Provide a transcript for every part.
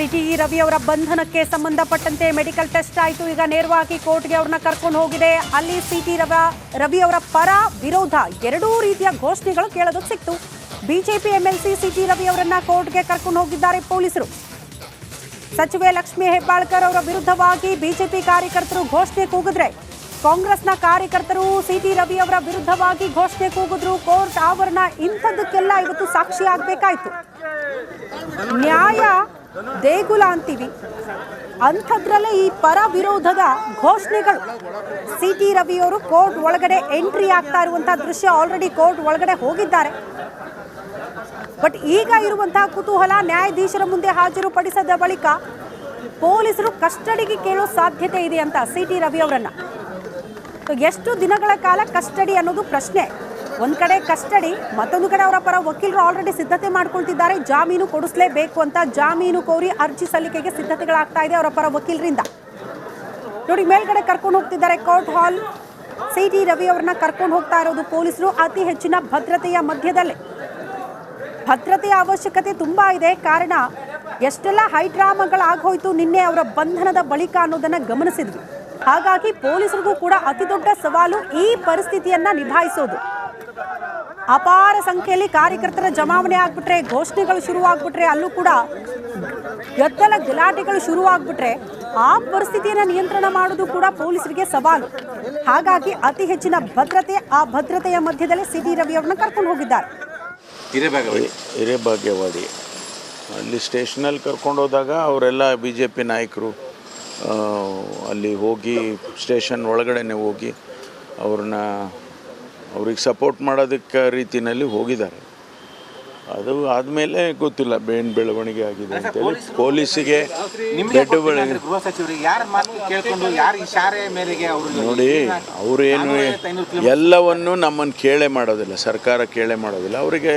City Ravi ಅವರ ಬಂಧನಕ್ಕೆ ಸಂಬಂಧಪಟ್ಟಂತೆ ಮೆಡಿಕಲ್ ಟೆಸ್ಟ್ ಆಯಿತು. ಈಗ ನೇರವಾಗಿ ಕೋರ್ಟ್ಗೆ ಅವ್ರನ್ನ ಕರ್ಕೊಂಡು ಹೋಗಿದೆ. ಅಲ್ಲಿ ಸಿಟಿ ರವ, ರವಿ ಅವರ ಪರ ವಿರೋಧ. ಎರಡೂ ರೀತಿಯ ಘೋಷಣೆಗಳು ಕೇಳೋದಕ್ಕೆ ಸಿಕ್ತು. ಬಿಜೆಪಿ ಎಂಎಲ್ಸಿ ಸಿಟಿ ರವಿ ಅವರನ್ನ ಕೋರ್ಟ್ಗೆ ಕರ್ಕೊಂಡು ಹೋಗಿದ್ದಾರೆ ಪೊಲೀಸರು. ಸಚಿವೆ ಲಕ್ಷ್ಮೀ ಹೆಬ್ಬಾಳ್ಕರ್ ಅವರ ವಿರುದ್ಧವಾಗಿ ಬಿಜೆಪಿ ಕಾರ್ಯಕರ್ತರು ಘೋಷಣೆ ಕೂಗಿದ್ರೆ, ಕಾಂಗ್ರೆಸ್ನ ಕಾರ್ಯಕರ್ತರು ಸಿಟಿ ರವಿ ಅವರ ವಿರುದ್ಧವಾಗಿ ಘೋಷಣೆ ಕೂಗಿದ್ರು. ಕೋರ್ಟ್ ಆವರಣ ಇಂಥದ್ದಕ್ಕೆಲ್ಲ ಇವತ್ತು ಸಾಕ್ಷಿ ಆಗಬೇಕಾಯಿತು. ನ್ಯಾಯ ದೇಗುಲ ಅಂತೀವಿ. ಅಂಥದ್ರಲ್ಲೇ ಈ ಪರ ವಿರೋಧದ ಘೋಷಣೆಗಳು. ಸಿ ಟಿ ರವಿಯವರು ಕೋರ್ಟ್ ಒಳಗಡೆ ಎಂಟ್ರಿ ಆಗ್ತಾ ಇರುವಂತಹ ದೃಶ್ಯ ಆಲ್ರೆಡಿ ಕೋರ್ಟ್ ಒಳಗಡೆ ಹೋಗಿದ್ದಾರೆ. ಬಟ್ ಈಗ ಇರುವಂತಹ ಕುತೂಹಲ ನ್ಯಾಯಾಧೀಶರ ಮುಂದೆ ಹಾಜರುಪಡಿಸಿದ ಬಳಿಕ ಪೊಲೀಸರು ಕಸ್ಟಡಿಗೆ ಕೇಳೋ ಸಾಧ್ಯತೆ ಇದೆ ಅಂತ ಸಿ ಟಿ ರವಿ ಅವರನ್ನ ಸೊ, ಎಷ್ಟು ದಿನಗಳ ಕಾಲ ಕಸ್ಟಡಿ ಅನ್ನೋದು ಪ್ರಶ್ನೆ. ಒಂದ್ ಕಡೆ ಕಸ್ಟಡಿ, ಮತ್ತೊಂದು ಕಡೆ ಅವರ ಪರ ವಕೀಲರು ಆಲ್ರೆಡಿ ಸಿದ್ಧತೆ ಮಾಡ್ಕೊಳ್ತಿದ್ದಾರೆ. ಜಾಮೀನು ಕೊಡಿಸಲೇಬೇಕು ಅಂತ ಜಾಮೀನು ಕೋರಿ ಅರ್ಜಿ ಸಲ್ಲಿಕೆಗೆ ಸಿದ್ಧತೆಗಳಾಗ್ತಾ ಇದೆ ಅವರ ಪರ ವಕೀಲರಿಂದ. ನೋಡಿ, ಮೇಲ್ಗಡೆ ಕರ್ಕೊಂಡು ಹೋಗ್ತಿದ್ದಾರೆ court hall C T Ravi ಅವರನ್ನ ಕರ್ಕೊಂಡು ಹೋಗ್ತಾ ಇರೋದು ಪೊಲೀಸರು ಅತಿ ಹೆಚ್ಚಿನ ಭದ್ರತೆಯ ಮಧ್ಯದಲ್ಲಿ. ಭದ್ರತೆಯ ಅವಶ್ಯಕತೆ ತುಂಬಾ ಇದೆ. ಕಾರಣ, ಎಷ್ಟೆಲ್ಲ ಹೈಡ್ರಾಮಗಳಾಗೋಯ್ತು ನಿನ್ನೆ ಅವರ ಬಂಧನದ ಬಳಿಕ ಅನ್ನೋದನ್ನ ಗಮನಿಸಿದ್ವಿ. ಹಾಗಾಗಿ ಪೊಲೀಸರಿಗೂ ಕೂಡ ಅತಿ ದೊಡ್ಡ ಸವಾಲು ಈ ಪರಿಸ್ಥಿತಿಯನ್ನ ನಿಭಾಯಿಸೋದು. ಅಪಾರ ಸಂಖ್ಯೆಯಲ್ಲಿ ಕಾರ್ಯಕರ್ತರ ಜಮಾವಣೆ ಆಗ್ಬಿಟ್ರೆ ಘೋಷಣೆಗಳು ಶುರುವಾಗ್ಬಿಟ್ರೆ ಅಲ್ಲೂ ಕೂಡ ಗದ್ದಲ ಗಲಾಟೆಗಳು ಶುರು ಆಗ್ಬಿಟ್ರೆ ಆ ಪರಿಸ್ಥಿತಿಯನ್ನು ನಿಯಂತ್ರಣ ಮಾಡೋದು ಕೂಡ ಪೊಲೀಸರಿಗೆ ಸವಾಲು. ಹಾಗಾಗಿ ಅತಿ ಹೆಚ್ಚಿನ ಭದ್ರತೆ ಆ ಭದ್ರತೆಯ ಮಧ್ಯದಲ್ಲಿ ಸಿಟಿ ರವಿ ಅವ್ರನ್ನ ಕರ್ಕೊಂಡು ಹೋಗಿದ್ದಾರೆ. ಹಿರೇಭಾಗ್ಯವಾಡಿ ಅಲ್ಲಿ ಸ್ಟೇಷನಲ್ಲಿ ಕರ್ಕೊಂಡು ಹೋದಾಗ ಅವರೆಲ್ಲ ಬಿ ಜೆ ಪಿ ನಾಯಕರು ಅಲ್ಲಿ ಹೋಗಿ ಸ್ಟೇಷನ್ ಒಳಗಡೆನೆ ಹೋಗಿ ಅವ್ರನ್ನ ಅವ್ರಿಗೆ ಸಪೋರ್ಟ್ ಮಾಡೋದಕ್ಕೆ ರೀತಿಯಲ್ಲಿ ಹೋಗಿದ್ದಾರೆ. ಅದು ಆದಮೇಲೆ ಗೊತ್ತಿಲ್ಲ ಬೇನ್ ಬೆಳವಣಿಗೆ ಆಗಿದೆ ಅಂತೇಳಿ ಪೊಲೀಸಿಗೆ ದೊಡ್ಡ ಯಾರ ಯಾರ ಅವರು ನೋಡಿ ಅವರೇನು ಎಲ್ಲವನ್ನು ನಮ್ಮನ್ನು ಕೇಳೆ ಮಾಡೋದಿಲ್ಲ ಸರ್ಕಾರ ಕೇಳೆ ಮಾಡೋದಿಲ್ಲ. ಅವರಿಗೆ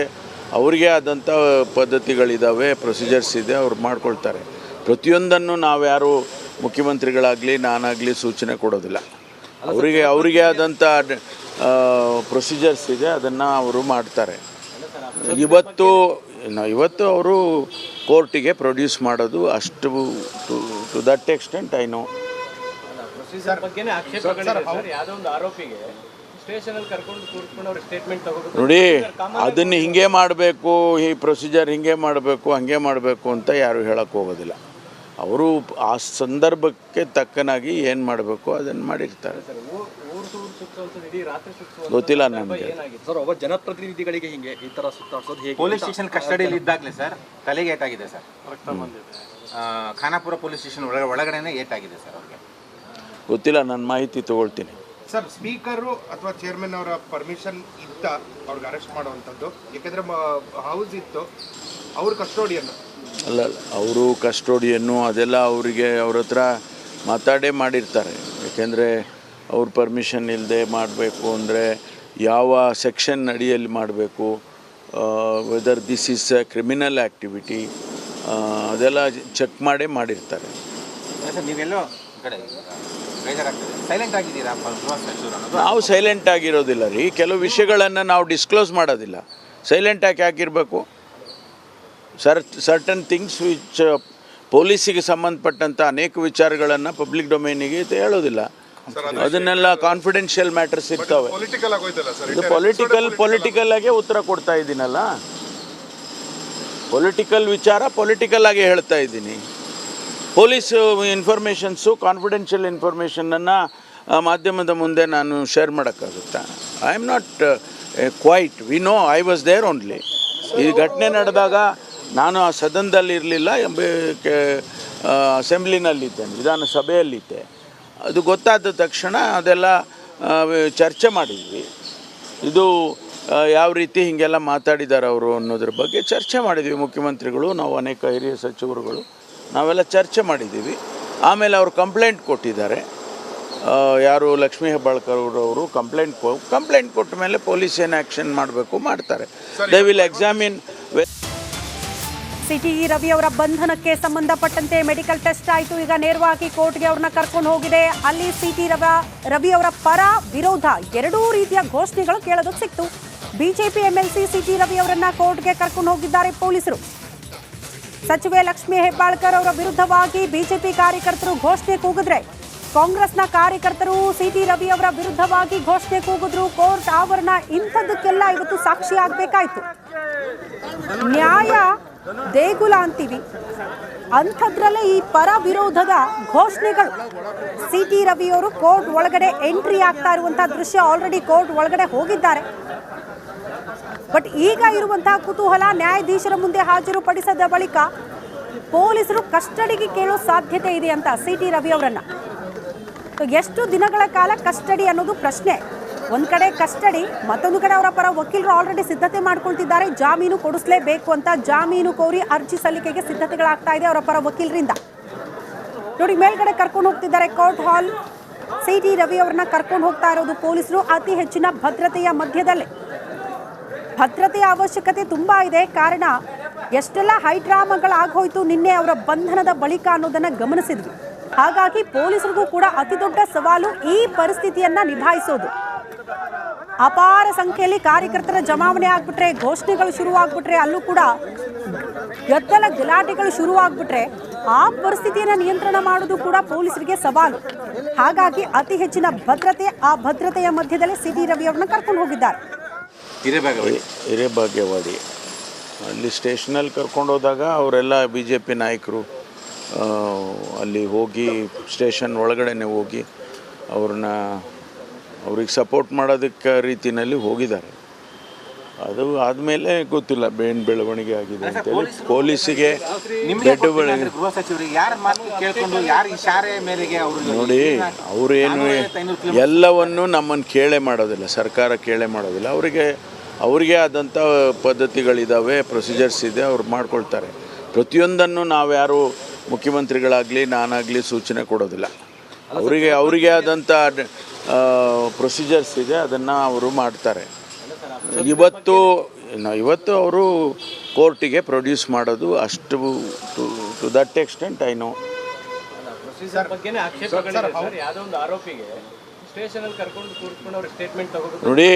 ಅವರಿಗೆ ಆದಂಥ ಪದ್ಧತಿಗಳಿದ್ದಾವೆ ಪ್ರೊಸೀಜರ್ಸ್ ಇದೆ ಅವ್ರು ಮಾಡ್ಕೊಳ್ತಾರೆ. ಪ್ರತಿಯೊಂದನ್ನು ನಾವ್ಯಾರು ಮುಖ್ಯಮಂತ್ರಿಗಳಾಗಲಿ ನಾನಾಗಲಿ ಸೂಚನೆ ಕೊಡೋದಿಲ್ಲ. ಅವರಿಗೆ ಅವರಿಗೆ ಆದಂಥ ಪ್ರೊಸೀಜರ್ಸ್ ಇದೆ ಅದನ್ನು ಅವರು ಮಾಡ್ತಾರೆ. ಇವತ್ತು ನ- ಇವತ್ತು ಅವರು ಕೋರ್ಟಿಗೆ ಪ್ರೊಡ್ಯೂಸ್ ಮಾಡೋದು ಅಷ್ಟು to to that extent I know ಬಗ್ಗೆನೇ ಆಕ್ಷೇಪಗಳಿದೆ ಸರ್ ಯಾವುದೋ ಒಂದು ಆರೋಪಿಗೆ ಸ್ಟೇಷನ್ ಅಲ್ಲಿ ಕರ್ಕೊಂಡು ಕೂರಿಸ್ಕೊಂಡು ಅವ್ರಿಗೆ ಸ್ಟೇಟ್ಮೆಂಟ್ ತಗೋಬೇಕು. ನೋಡಿ ಅದನ್ನು ಹಿಂಗೆ ಮಾಡಬೇಕು ಈ ಪ್ರೊಸೀಜರ್ ಹಿಂಗೆ ಮಾಡಬೇಕು ಹಂಗೆ ಮಾಡಬೇಕು ಅಂತ ಯಾರು ಹೇಳಕ್ಕೆ ಹೋಗೋದಿಲ್ಲ. ಅವರು ಆ ಸಂದರ್ಭಕ್ಕೆ ತಕ್ಕನಾಗಿ ಏನು ಮಾಡಬೇಕು ಅದನ್ನು ಮಾಡಿರ್ತಾರೆ. ಗೊತ್ತಿಲ್ಲ ನಮಗೆ. ಏನಾಗಿದೆ? ಸರ್ ಒಬ್ಬ ಜನಪ್ರತಿನಿಧಿಗಳಿಗೆ ಹಿಂಗೆ ಈ ತರ ಸುತ್ತಾಡ್ಸೋದು ಹೇಗೆ ಪೊಲೀಸ್ ಸ್ಟೇಷನ್ ಕಸ್ಟಡಿಯಲ್ಲಿ ಇದ್ದಾಗಲೇ ಸರ್ ತಲೆಗೆ ಏಟಾಗಿದೆ ಸರ್. ಆ, ಖಾನಾಪುರ ಪೊಲೀಸ್ ಸ್ಟೇಷನ್ ಒಳಗೆ ಒಳಗಡೆನೆ ಏಟಾಗಿದೆ ಸರ್ ಅವ್ರಿಗೆ. ಗೊತ್ತಿಲ್ಲ ನನ್ನ ಮಾಹಿತಿ ತಗೊಳ್ತೀನಿ. ಸರ್ ಸ್ಪೀಕರು ಅಥವಾ ಚೇರ್ಮನ್ ಅವರ ಪರ್ಮಿಷನ್ ಇತ್ತ ಅವ್ರಿಗೆ ಅರೆಸ್ಟ್ ಮಾಡುವಂಥದ್ದು ಯಾಕೆಂದ್ರೆ ಹೌಸ್ ಇತ್ತು ಅವ್ರ ಕಸ್ಟೋಡಿಯನ್. ಅಲ್ಲ ಅವರು ಕಸ್ಟೋಡಿಯನ್ನು ಅದೆಲ್ಲ ಅವರಿಗೆ ಅವ್ರ ಹತ್ರ ಮಾತಾಡೇ ಮಾಡಿರ್ತಾರೆ. ಯಾಕೆಂದರೆ ಅವ್ರ ಪರ್ಮಿಷನ್ ಇಲ್ಲದೆ ಮಾಡಬೇಕು ಅಂದರೆ ಯಾವ ಸೆಕ್ಷನ್ ಅಡಿಯಲ್ಲಿ ಮಾಡಬೇಕು whether this is a criminal activity ಅದೆಲ್ಲ ಚೆಕ್ ಮಾಡೇ ಮಾಡಿರ್ತಾರೆ. ನಾವು ಸೈಲೆಂಟ್ ಆಗಿರೋದಿಲ್ಲ ರೀ. ಕೆಲವು ವಿಷಯಗಳನ್ನು ನಾವು ಡಿಸ್ಕ್ಲೋಸ್ ಮಾಡೋದಿಲ್ಲ. ಸೈಲೆಂಟ್ ಆಗಿ ಹಾಕಿರಬೇಕು? ಸರ್ ಸರ್ಟನ್ ಥಿಂಗ್ಸ್ ವಿಚ್ ಪೊಲೀಸಿಗೆ ಸಂಬಂಧಪಟ್ಟಂಥ ಅನೇಕ ವಿಚಾರಗಳನ್ನು ಪಬ್ಲಿಕ್ ಡೊಮೇನಿಗೆ ಹೇಳೋದಿಲ್ಲ. ಅದನ್ನೆಲ್ಲ ಕಾನ್ಫಿಡೆನ್ಷಿಯಲ್ ಮ್ಯಾಟರ್ಸ್ ಇರ್ತವೆ. ಇದು ಪೊಲಿಟಿಕಲ್ ಪೊಲಿಟಿಕಲ್ ಆಗೇ ಉತ್ತರ ಕೊಡ್ತಾ ಇದ್ದೀನಲ್ಲ? ಪೊಲಿಟಿಕಲ್ ವಿಚಾರ ಪೊಲಿಟಿಕಲ್ ಆಗಿ ಹೇಳ್ತಾ ಇದ್ದೀನಿ. ಪೊಲೀಸ್ ಇನ್ಫಾರ್ಮೇಷನ್ಸು ಕಾನ್ಫಿಡೆನ್ಷಿಯಲ್ ಇನ್ಫಾರ್ಮೇಷನನ್ನು ಮಾಧ್ಯಮದ ಮುಂದೆ ನಾನು ಶೇರ್ ಮಾಡೋಕ್ಕಾಗುತ್ತಾ? I am not quite we know I was there only ಈ ಘಟನೆ ನಡೆದಾಗ ನಾನು ಆ ಸದನದಲ್ಲಿ ಇರಲಿಲ್ಲ ಅಸೆಂಬ್ಲಿನಲ್ಲಿದ್ದೇನೆ ವಿಧಾನಸಭೆಯಲ್ಲಿದ್ದೆ. ಅದು ಗೊತ್ತಾದ ತಕ್ಷಣ ಅದೆಲ್ಲ ಚರ್ಚೆ ಮಾಡಿದ್ವಿ. ಇದು ಯಾವ ರೀತಿ ಹೀಗೆಲ್ಲ ಮಾತಾಡಿದ್ದಾರೆ ಅವರು ಅನ್ನೋದ್ರ ಬಗ್ಗೆ ಚರ್ಚೆ ಮಾಡಿದ್ವಿ. ಮುಖ್ಯಮಂತ್ರಿಗಳು ನಾವು ಅನೇಕ ಹಿರಿಯ ಸಚಿವರುಗಳು ನಾವೆಲ್ಲ ಚರ್ಚೆ ಮಾಡಿದ್ದೀವಿ. ಆಮೇಲೆ ಅವರು ಕಂಪ್ಲೇಂಟ್ ಕೊಟ್ಟಿದ್ದಾರೆ. ಯಾರು ಲಕ್ಷ್ಮೀ ಹೆಬ್ಬಾಳ್ಕರ್ ಅವರು ಕಂಪ್ಲೇಂಟ್ ಕೊ ಕಂಪ್ಲೇಂಟ್ ಕೊಟ್ಟ ಮೇಲೆ ಪೊಲೀಸ್ ಏನು ಆ್ಯಕ್ಷನ್ ಮಾಡಬೇಕು ಮಾಡ್ತಾರೆ. They will examine CT Ravi ಅವರ ಬಂಧನಕ್ಕೆ ಸಂಬಂಧಪಟ್ಟಂತೆ ಮೆಡಿಕಲ್ ಟೆಸ್ಟ್ ಆಯಿತು. ಈಗ ನೇರವಾಗಿ ಕೋರ್ಟ್ಗೆ ಅವ್ರನ್ನ ಕರ್ಕೊಂಡು ಹೋಗಿದೆ. ಅಲ್ಲಿ ಸಿಟಿ ರವ, ರವಿ ಅವರ ಪರ ವಿರೋಧ. ಎರಡೂ ರೀತಿಯ ಘೋಷಣೆಗಳು ಕೇಳೋದಕ್ಕೆ ಸಿಕ್ತು. ಬಿಜೆಪಿ ಎಂಎಲ್ಸಿ ಸಿಟಿ ರವಿ ಅವರನ್ನ ಕೋರ್ಟ್ಗೆ ಕರ್ಕೊಂಡು ಹೋಗಿದ್ದಾರೆ ಪೊಲೀಸರು. ಸಚಿವೆ ಲಕ್ಷ್ಮೀ ಹೆಬ್ಬಾಳ್ಕರ್ ಅವರ ವಿರುದ್ಧವಾಗಿ ಬಿಜೆಪಿ ಕಾರ್ಯಕರ್ತರು ಘೋಷಣೆ ಕೂಗಿದ್ರೆ, ಕಾಂಗ್ರೆಸ್ನ ಕಾರ್ಯಕರ್ತರು ಸಿಟಿ ರವಿ ಅವರ ವಿರುದ್ಧವಾಗಿ ಘೋಷಣೆ ಕೂಗಿದ್ರು. ಕೋರ್ಟ್ ಆವರಣ ಇಂಥದ್ದಕ್ಕೆಲ್ಲ ಇವತ್ತು ಸಾಕ್ಷಿ ಆಗಬೇಕಾಯಿತು. ನ್ಯಾಯ ದೇಗುಲ ಅಂತೀವಿ. ಅಂಥದ್ರಲ್ಲೇ ಈ ಪರ ವಿರೋಧದ ಘೋಷಣೆಗಳು. ಸಿ ಟಿ ರವಿಯವರು ಕೋರ್ಟ್ ಒಳಗಡೆ ಎಂಟ್ರಿ ಆಗ್ತಾ ಇರುವಂತಹ ದೃಶ್ಯ ಆಲ್ರೆಡಿ ಕೋರ್ಟ್ ಒಳಗಡೆ ಹೋಗಿದ್ದಾರೆ. ಬಟ್ ಈಗ ಇರುವಂತಹ ಕುತೂಹಲ ನ್ಯಾಯಾಧೀಶರ ಮುಂದೆ ಹಾಜರುಪಡಿಸಿದ ಬಳಿಕ ಪೊಲೀಸರು ಕಸ್ಟಡಿಗೆ ಕೇಳೋ ಸಾಧ್ಯತೆ ಇದೆ ಅಂತ ಸಿ ಟಿ ರವಿ ಅವರನ್ನ. ಎಷ್ಟು ದಿನಗಳ ಕಾಲ ಕಸ್ಟಡಿ ಅನ್ನೋದು ಪ್ರಶ್ನೆ. ಒಂದ್ ಕಡೆ ಕಸ್ಟಡಿ, ಮತ್ತೊಂದು ಕಡೆ ಅವರ ಪರ ವಕೀಲರು ಆಲ್ರೆಡಿ ಸಿದ್ಧತೆ ಮಾಡ್ಕೊಳ್ತಿದ್ದಾರೆ. ಜಾಮೀನು ಕೊಡಿಸಲೇಬೇಕು ಅಂತ ಜಾಮೀನು ಕೋರಿ ಅರ್ಜಿ ಸಲ್ಲಿಕೆಗೆ ಸಿದ್ಧತೆಗಳಾಗ್ತಾ ಇದೆ ಅವರ ಪರ ವಕೀಲರಿಂದ. ನೋಡಿ, ಮೇಲ್ಗಡೆ ಕರ್ಕೊಂಡು ಹೋಗ್ತಿದ್ದಾರೆ court hall C T Ravi ಅವರನ್ನ ಕರ್ಕೊಂಡು ಹೋಗ್ತಾ ಇರೋದು ಪೊಲೀಸರು. ಅತಿ ಹೆಚ್ಚಿನ ಭದ್ರತೆಯ ಮಧ್ಯದಲ್ಲೇ. ಭದ್ರತೆಯ ಅವಶ್ಯಕತೆ ತುಂಬಾ ಇದೆ. ಕಾರಣ, ಎಷ್ಟೆಲ್ಲ ಹೈಡ್ರಾಮಾಗಳಾಗೋಯ್ತು ನಿನ್ನೆ ಅವರ ಬಂಧನದ ಬಳಿಕ ಅನ್ನೋದನ್ನ ಗಮನಿಸಿದ್ವಿ. ಹಾಗಾಗಿ ಪೊಲೀಸರಿಗೂ ಕೂಡ ಅತಿ ದೊಡ್ಡ ಸವಾಲು ಈ ಪರಿಸ್ಥಿತಿಯನ್ನ ನಿಭಾಯಿಸೋದು. ಅಪಾರ ಸಂಖ್ಯೆಯಲ್ಲಿ ಕಾರ್ಯಕರ್ತರ ಜಮಾವಣೆ ಆಗ್ಬಿಟ್ರೆ ಘೋಷಣೆಗಳು ಶುರುವಾಗ್ಬಿಟ್ರೆ ಅಲ್ಲೂ ಕೂಡ ಗದ್ದಲ ಗಲಾಟೆಗಳು ಶುರುವಾಗ್ಬಿಟ್ರೆ ಆ ಪರಿಸ್ಥಿತಿಯನ್ನು ನಿಯಂತ್ರಣ ಮಾಡೋದು ಕೂಡ ಪೊಲೀಸರಿಗೆ ಸವಾಲು. ಹಾಗಾಗಿ ಅತಿ ಹೆಚ್ಚಿನ ಭದ್ರತೆ ಆ ಭದ್ರತೆಯ ಮಧ್ಯದಲ್ಲಿ ಸಿಟಿ ರವಿ ಅವರನ್ನ ಕರ್ಕೊಂಡು ಹೋಗಿದ್ದಾರೆ. ಹಿರೇಭಾಗ್ಯವಾಡಿ ಅಲ್ಲಿ ಸ್ಟೇಷನಲ್ಲಿ ಕರ್ಕೊಂಡು ಹೋದಾಗ ಅವರೆಲ್ಲ ಬಿ ಜೆ ಪಿ ನಾಯಕರು ಅಲ್ಲಿ ಹೋಗಿ ಸ್ಟೇಷನ್ ಒಳಗಡೆನೆ ಹೋಗಿ ಅವ್ರನ್ನ ಅವ್ರಿಗೆ ಸಪೋರ್ಟ್ ಮಾಡೋದಕ್ಕೆ ರೀತಿಯಲ್ಲಿ ಹೋಗಿದ್ದಾರೆ. ಅದು ಆದಮೇಲೆ ಗೊತ್ತಿಲ್ಲ ಬೇನ್ ಬೆಳವಣಿಗೆ ಆಗಿದೆ ಅಂತೇಳಿ ಪೊಲೀಸಿಗೆ ದೊಡ್ಡ ಅವರು ನೋಡಿ ಅವರೇನು ಎಲ್ಲವನ್ನು ನಮ್ಮನ್ನು ಕೇಳೆ ಮಾಡೋದಿಲ್ಲ ಸರ್ಕಾರ ಕೇಳೆ ಮಾಡೋದಿಲ್ಲ. ಅವರಿಗೆ ಅವರಿಗೆ ಆದಂಥ ಪದ್ಧತಿಗಳಿದ್ದಾವೆ ಪ್ರೊಸೀಜರ್ಸ್ ಇದೆ ಅವ್ರು ಮಾಡ್ಕೊಳ್ತಾರೆ. ಪ್ರತಿಯೊಂದನ್ನು ನಾವ್ಯಾರು ಮುಖ್ಯಮಂತ್ರಿಗಳಾಗಲಿ ನಾನಾಗಲಿ ಸೂಚನೆ ಕೊಡೋದಿಲ್ಲ. ಅವರಿಗೆ ಅವರಿಗೆ ಆದಂಥ ಪ್ರೊಸೀಜರ್ಸ್ ಇದೆ ಅದನ್ನು ಅವರು ಮಾಡ್ತಾರೆ. ಇವತ್ತು ಇವತ್ತು ಅವರು ಕೋರ್ಟಿಗೆ ಪ್ರೊಡ್ಯೂಸ್ ಮಾಡೋದು ಅಷ್ಟು to that extent I know ನೋಡಿ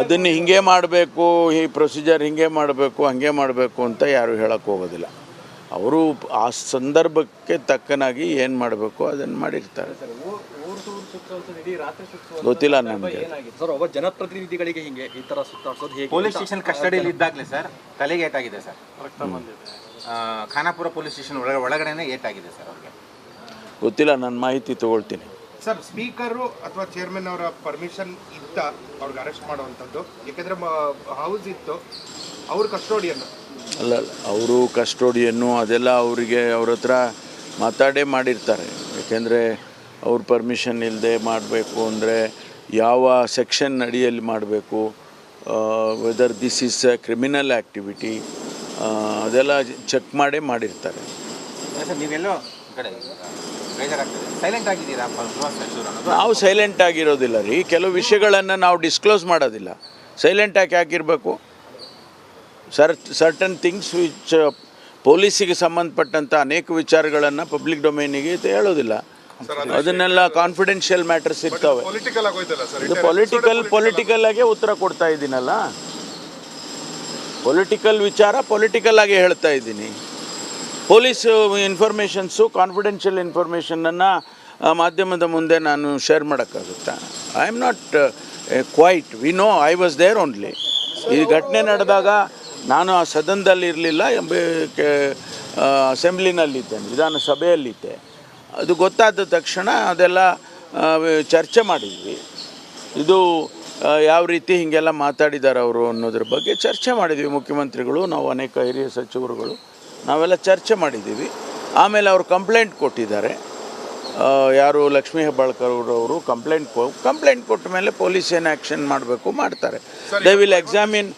ಅದನ್ನು ಹಿಂಗೆ ಮಾಡಬೇಕು ಈ ಪ್ರೊಸೀಜರ್ ಹಿಂಗೆ ಮಾಡಬೇಕು ಹಂಗೆ ಮಾಡಬೇಕು ಅಂತ ಯಾರು ಹೇಳಕ್ಕೆ ಹೋಗೋದಿಲ್ಲ. ಅವರು ಆ ಸಂದರ್ಭಕ್ಕೆ ತಕ್ಕನಾಗಿ ಏನು ಮಾಡಬೇಕು ಅದನ್ನು ಮಾಡಿರ್ತಾರೆ. ಗೊತ್ತಿಲ್ಲ ನನಗೆ ಏನಾಗಿದೆ? ಸರ್ ಒಬ್ಬ ಜನಪ್ರತಿನಿಧಿಗಳಿಗೆ ಹಿಂಗೆ ಈ ತರ ಸುತ್ತಾಡ್ಸೋದು ಹೇಗೆ? ಪೊಲೀಸ್ ಸ್ಟೇಷನ್ ಕಸ್ಟಡಿಯಲ್ಲಿ ಇದ್ದಾಗಲೇ ಸರ್ ತಲೆಗೆ ಏಟಾಗಿದೆ ಸರ್. ಆ, ಖಾನಾಪುರ ಪೊಲೀಸ್ ಸ್ಟೇಷನ್ ಒಳಗೆ ಒಳಗಡೆನೆ ಏಟಾಗಿದೆ ಸರ್ ಅವ್ರಿಗೆ. ಗೊತ್ತಿಲ್ಲ ನನ್ನ ಮಾಹಿತಿ ತಗೊಳ್ತೀನಿ. ಸರ್ ಸ್ಪೀಕರು ಅಥವಾ ಚೇರ್ಮನ್ ಅವರ ಪರ್ಮಿಷನ್ ಇತ್ತ ಅವ್ರಿಗೆ ಅರೆಸ್ಟ್ ಮಾಡುವಂಥದ್ದು ಯಾಕೆಂದ್ರೆ ಹೌಸ್ ಇತ್ತು ಅವ್ರ ಕಸ್ಟೋಡಿಯನ್ನು ಅಲ್ಲ ಅವರು ಕಸ್ಟೋಡಿಯನ್ನು ಅದೆಲ್ಲ ಅವರಿಗೆ ಅವ್ರ ಹತ್ರ ಮಾತಾಡೇ ಮಾಡಿರ್ತಾರೆ. ಯಾಕೆಂದರೆ ಅವ್ರ ಪರ್ಮಿಷನ್ ಇಲ್ಲದೆ ಮಾಡಬೇಕು ಅಂದರೆ ಯಾವ ಸೆಕ್ಷನ್ ಅಡಿಯಲ್ಲಿ ಮಾಡಬೇಕು whether this is a criminal activity ಅದೆಲ್ಲ ಚೆಕ್ ಮಾಡೇ ಮಾಡಿರ್ತಾರೆ. ನಾವು ಸೈಲೆಂಟ್ ಆಗಿರೋದಿಲ್ಲ ರೀ. ಕೆಲವು ವಿಷಯಗಳನ್ನು ನಾವು ಡಿಸ್ಕ್ಲೋಸ್ ಮಾಡೋದಿಲ್ಲ. ಸೈಲೆಂಟ್ ಆಗಿ ಹಾಕಿರಬೇಕು. ಸರ್ ಸರ್ಟನ್ ಥಿಂಗ್ಸ್ ವಿಚ್ ಪೊಲೀಸಿಗೆ ಸಂಬಂಧಪಟ್ಟಂಥ ಅನೇಕ ವಿಚಾರಗಳನ್ನು ಪಬ್ಲಿಕ್ ಡೊಮೈನಿಗೆ ಹೇಳೋದಿಲ್ಲ. ಅದನ್ನೆಲ್ಲ ಕಾನ್ಫಿಡೆನ್ಷಿಯಲ್ ಮ್ಯಾಟರ್ಸ್ ಇರ್ತವೆ. ಇದು ಪೊಲಿಟಿಕಲ್ ಪೊಲಿಟಿಕಲ್ ಆಗೇ ಉತ್ತರ ಕೊಡ್ತಾ ಇದ್ದೀನಲ್ಲ? ಪೊಲಿಟಿಕಲ್ ವಿಚಾರ ಪೊಲಿಟಿಕಲ್ ಆಗಿ ಹೇಳ್ತಾ ಇದ್ದೀನಿ. ಪೊಲೀಸ್ ಇನ್ಫಾರ್ಮೇಷನ್ಸು ಕಾನ್ಫಿಡೆನ್ಷಿಯಲ್ ಇನ್ಫಾರ್ಮೇಷನನ್ನು ಮಾಧ್ಯಮದ ಮುಂದೆ ನಾನು ಶೇರ್ ಮಾಡೋಕ್ಕಾಗುತ್ತಾ? I am not quite we know I was there only ಈ ಘಟನೆ ನಡೆದಾಗ ನಾನು ಆ ಸದನದಲ್ಲಿ ಇರಲಿಲ್ಲ ಅಸೆಂಬ್ಲಿನಲ್ಲಿದ್ದೇನೆ ವಿಧಾನಸಭೆಯಲ್ಲಿದ್ದೆ. ಅದು ಗೊತ್ತಾದ ತಕ್ಷಣ ಅದೆಲ್ಲ ಚರ್ಚೆ ಮಾಡಿದ್ವಿ. ಇದು ಯಾವ ರೀತಿ ಹೀಗೆಲ್ಲ ಮಾತಾಡಿದ್ದಾರೆ ಅವರು ಅನ್ನೋದ್ರ ಬಗ್ಗೆ ಚರ್ಚೆ ಮಾಡಿದ್ವಿ. ಮುಖ್ಯಮಂತ್ರಿಗಳು ನಾವು ಅನೇಕ ಹಿರಿಯ ಸಚಿವರುಗಳು ನಾವೆಲ್ಲ ಚರ್ಚೆ ಮಾಡಿದ್ದೀವಿ. ಆಮೇಲೆ ಅವರು ಕಂಪ್ಲೇಂಟ್ ಕೊಟ್ಟಿದ್ದಾರೆ. ಯಾರು ಲಕ್ಷ್ಮೀ ಹೆಬ್ಬಾಳ್ಕರ್ ಅವರು ಕಂಪ್ಲೇಂಟ್ ಕೊ ಕಂಪ್ಲೇಂಟ್ ಕೊಟ್ಟ ಮೇಲೆ ಪೊಲೀಸ್ ಏನು ಆ್ಯಕ್ಷನ್ ಮಾಡಬೇಕು ಮಾಡ್ತಾರೆ. They will examine